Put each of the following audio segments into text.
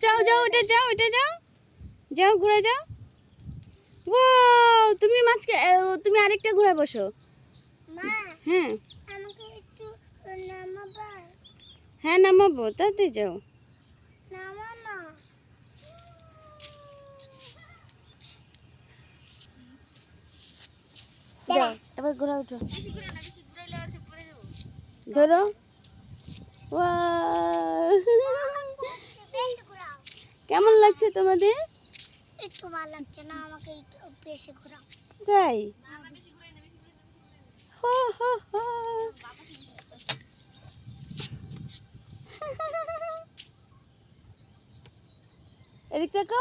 যাও যাও ওটা যাও ওটা যাও। যাও ঘুরে যাও। ও তুমি ও, তুমি আরেকটা ঘুরে বসো। মা হ্যাঁ। আমাকে একটু নামাবা। হ্যাঁ নামাবো তাতে যাও। নামা না যাও। এবার ঘোরা উঠো। ধরো। Wow! বেশি ঘোরাও কেমন লাগছে তোমাদের? একটু ভালো লাগছে না আমাকে একটু বেশি ঘোরাও। তাই। এদিক থেকে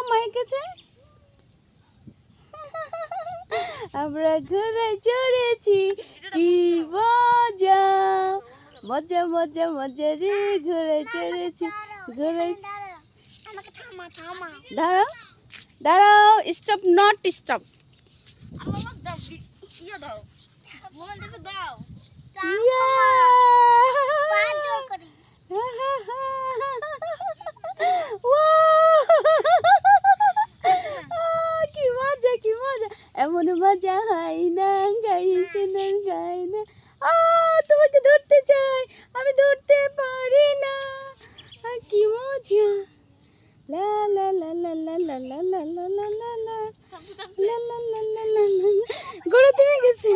আমরা ঘুরে চড়েছি কি মজা। মজা মজা মজা রে ঘুরে চড়েছি ঘুরে দাঁড়াও দাঁড়াও স্টপ নট স্টপ কি মজা কি মজা। এমন মজা হয় না গাই শোনার গায় না আ তোমাকে ধরতে চাই। আমি ধরতে পারি না। গরু তুমি গেছে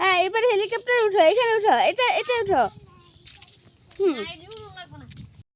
হ্যাঁ এবার হেলিকপ্টার উঠো এখানে উঠো এটা এটা উঠো হুম